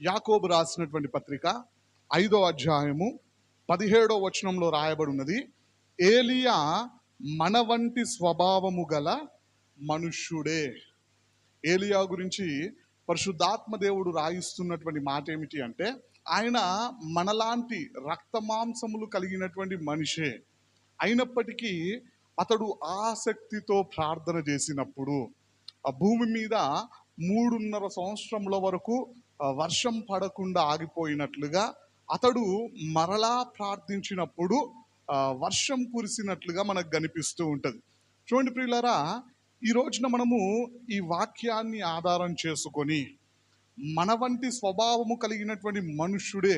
యాకోబు రాసినటువంటి పత్రిక ఐదో అధ్యాయము పదిహేడో వచనంలో రాయబడి ఉన్నది ఏలియా మన వంటి స్వభావము గల మనుష్యుడే. ఏలియా గురించి పరిశుద్ధాత్మ దేవుడు రాయిస్తున్నటువంటి మాట ఏమిటి అంటే ఆయన మనలాంటి రక్తమాంసములు కలిగినటువంటి మనిషే. అయినప్పటికీ అతడు ఆసక్తితో ప్రార్థన చేసినప్పుడు ఆ భూమి మీద మూడున్నర సంవత్సరముల వరకు వర్షం పడకుండా ఆగిపోయినట్లుగా అతడు మరలా ప్రార్థించినప్పుడు వర్షం కురిసినట్లుగా మనకు కనిపిస్తూ ఉంటుంది. చూడండి ప్రియులరా ఈ రోజున మనము ఈ వాక్యాన్ని ఆధారం చేసుకొని మన వంటి స్వభావము కలిగినటువంటి మనుష్యుడే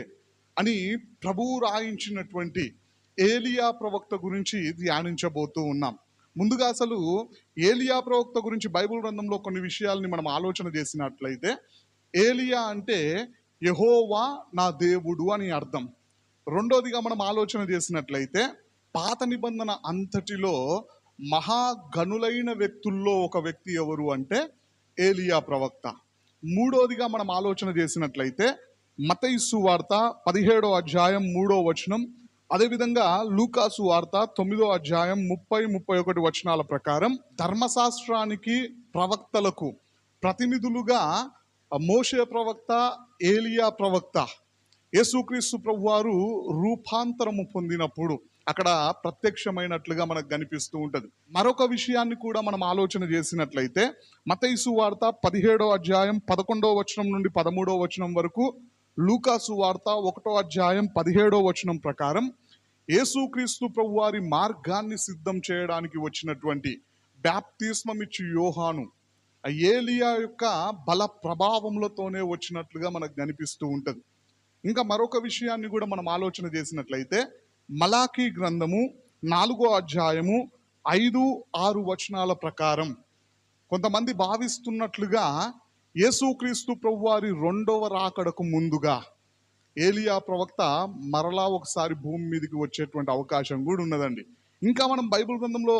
అని ప్రభువు రాయించినటువంటి ఏలియా ప్రవక్త గురించి ధ్యానించబోతూ ఉన్నాం. ముందుగా అసలు ఏలియా ప్రవక్త గురించి బైబిల్ గ్రంథంలో కొన్ని విషయాల్ని మనం ఆలోచన చేసినట్లయితే ఏలియా అంటే యహోవా నా దేవుడు అని అర్థం. రెండోదిగా మనం ఆలోచన చేసినట్లయితే పాత నిబంధన అంతటిలో మహాగనులైన వ్యక్తుల్లో ఒక వ్యక్తి ఎవరు అంటే ఏలియా ప్రవక్త. మూడోదిగా మనం ఆలోచన చేసినట్లయితే మతైసు వార్త పదిహేడో అధ్యాయం మూడో వచనం అదేవిధంగా లూకాసు వార్త తొమ్మిదో అధ్యాయం ముప్పై ముప్పై ఒకటి వచనాల ప్రకారం ధర్మశాస్త్రానికి ప్రవక్తలకు ప్రతినిధులుగా మోషే ప్రవక్త ఏలియా ప్రవక్త యేసుక్రీస్తు ప్రభు వారు రూపాంతరము పొందినప్పుడు అక్కడ ప్రత్యక్షమైనట్లుగా మనకు కనిపిస్తూ ఉంటుంది. మరొక విషయాన్ని కూడా మనం ఆలోచన చేసినట్లయితే మతైసు వార్త పదిహేడో అధ్యాయం పదకొండో వచనం నుండి పదమూడో వచనం వరకు లూకాసు వార్త ఒకటో అధ్యాయం పదిహేడో వచనం ప్రకారం యేసుక్రీస్తు ప్రభు వారి మార్గాన్ని సిద్ధం చేయడానికి వచ్చినటువంటి బ్యాప్తిస్మమిచ్చు యోహాను ఏలియా యొక్క బల ప్రభావములతోనే వచ్చినట్లుగా మనకు కనిపిస్తూ ఉంటుంది. ఇంకా మరొక విషయాన్ని కూడా మనం ఆలోచన చేసినట్లయితే మలాఖీ గ్రంథము నాలుగో అధ్యాయము ఐదు ఆరు వచనాల ప్రకారం కొంతమంది భావిస్తున్నట్లుగా యేసుక్రీస్తు ప్రభువారి రెండవ రాకడకు ముందుగా ఏలియా ప్రవక్త మరలా ఒకసారి భూమి మీదకి వచ్చేటువంటి అవకాశం కూడా ఉన్నదండి. ఇంకా మనం బైబిల్ గ్రంథంలో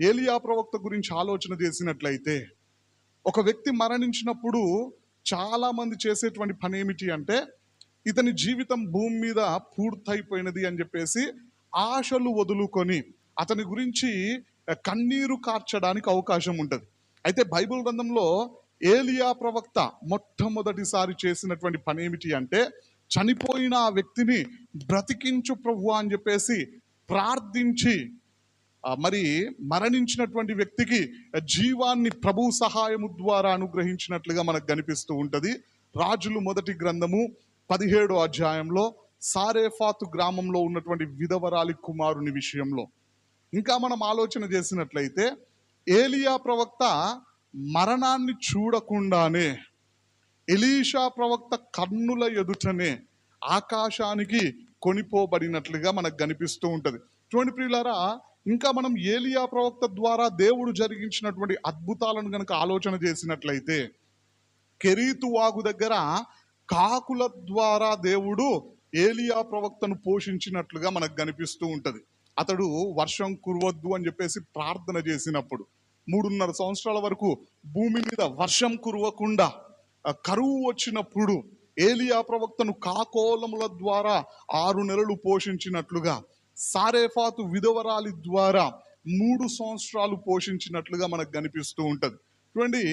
ఏలియా ప్రవక్త గురించి ఆలోచన చేసినట్లయితే ఒక వ్యక్తి మరణించినప్పుడు చాలా మంది చేసేటువంటి పని ఏమిటి అంటే ఇతని జీవితం భూమి మీద పూర్తయిపోయినది అని చెప్పేసి ఆశలు వదులుకొని అతని గురించి కన్నీరు కార్చడానికి అవకాశం ఉంటుంది. అయితే బైబిల్ గ్రంథంలో ఏలియా ప్రవక్త మొట్టమొదటిసారి చేసినటువంటి పని ఏమిటి అంటే చనిపోయిన ఆ వ్యక్తిని బ్రతికించు ప్రభు అని చెప్పేసి ప్రార్థించి మరి మరణించినటువంటి వ్యక్తికి జీవాన్ని ప్రభు సహాయము ద్వారా అనుగ్రహించినట్లుగా మనకు కనిపిస్తూ ఉంటుంది. రాజులు మొదటి గ్రంథము పదిహేడో అధ్యాయంలో సారేఫాతు గ్రామంలో ఉన్నటువంటి విధవరాలి కుమారుని విషయంలో. ఇంకా మనం ఆలోచన చేసినట్లయితే ఏలియా ప్రవక్త మరణాన్ని చూడకుండానే ఎలీషా ప్రవక్త కన్నుల ఎదుటనే ఆకాశానికి కొనిపోబడినట్లుగా మనకు కనిపిస్తూ ఉంటుంది. చూడండి ప్రియులారా ఇంకా మనం ఏలియా ప్రవక్త ద్వారా దేవుడు జరిగించినటువంటి అద్భుతాలను కనుక ఆలోచన చేసినట్లయితే కెరీతు వాగు దగ్గర కాకుల ద్వారా దేవుడు ఏలియా ప్రవక్తను పోషించినట్లుగా మనకు కనిపిస్తూ ఉంటుంది. అతడు వర్షం కురవద్దు అని చెప్పేసి ప్రార్థన చేసినప్పుడు మూడున్నర సంవత్సరాల వరకు భూమి మీద వర్షం కురవకుండా కరువు వచ్చినప్పుడు ఏలియా ప్రవక్తను కాకోలముల ద్వారా ఆరు నెలలు పోషించినట్లుగా సారేఫాతు విధవరాలి ద్వారా మూడు సంవత్సరాలు పోషించినట్లుగా మనకు కనిపిస్తూ ఉంటుంది. చూడండి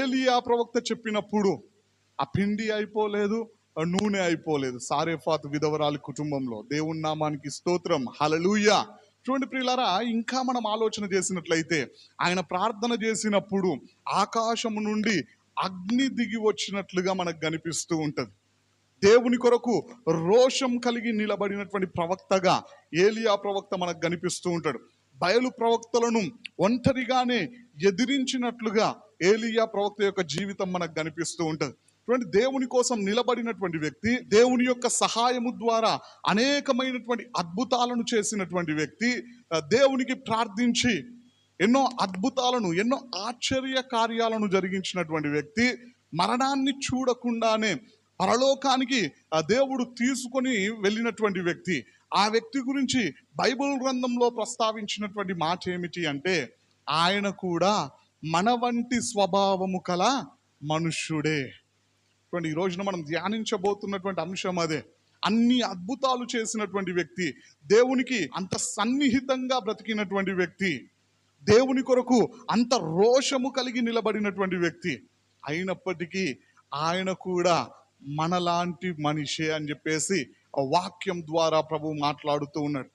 ఏలియా ప్రవక్త చెప్పినప్పుడు ఆ పిండి అయిపోలేదు ఆ నూనె అయిపోలేదు. సారేఫాత్ విధవరాలి కుటుంబంలో దేవుని నామానికి స్తోత్రం హలలుయ చూడండి ప్రియులారా ఇంకా మనం ఆలోచన చేసినట్లయితే ఆయన ప్రార్థన చేసినప్పుడు ఆకాశము నుండి అగ్ని దిగి వచ్చినట్లుగా మనకు కనిపిస్తూ ఉంటుంది. దేవుని కొరకు రోషం కలిగి నిలబడినటువంటి ప్రవక్తగా ఏలియా ప్రవక్త మనకు కనిపిస్తూ ఉంటాడు. బయలు ప్రవక్తలను ఒంటరిగానే ఎదిరించినట్లుగా ఏలియా ప్రవక్త యొక్క జీవితం మనకు కనిపిస్తూ ఉంటుంది. అటువంటి దేవుని కోసం నిలబడినటువంటి వ్యక్తి దేవుని యొక్క సహాయము ద్వారా అనేకమైనటువంటి అద్భుతాలను చేసినటువంటి వ్యక్తి దేవునికి ప్రార్థించి ఎన్నో అద్భుతాలను ఎన్నో ఆశ్చర్య కార్యాలను జరిగించినటువంటి వ్యక్తి మరణాన్ని చూడకుండానే పరలోకానికి దేవుడు తీసుకొని వెళ్ళినటువంటి వ్యక్తి ఆ వ్యక్తి గురించి బైబిల్ గ్రంథంలో ప్రస్తావించినటువంటి మాట ఏమిటి అంటే ఆయన కూడా మన వంటి స్వభావము కల మనుష్యుడే. ఈ రోజున మనం ధ్యానించబోతున్నటువంటి అంశం అదే. అన్ని అద్భుతాలు చేసినటువంటి వ్యక్తి దేవునికి అంత సన్నిహితంగా బ్రతికినటువంటి వ్యక్తి దేవుని కొరకు అంత రోషము కలిగి నిలబడినటువంటి వ్యక్తి అయినప్పటికీ ఆయన కూడా మనలాంటి మనిషే అని చెప్పేసి వాక్యం ద్వారా ప్రభు మాట్లాడుతూ ఉన్నాడు.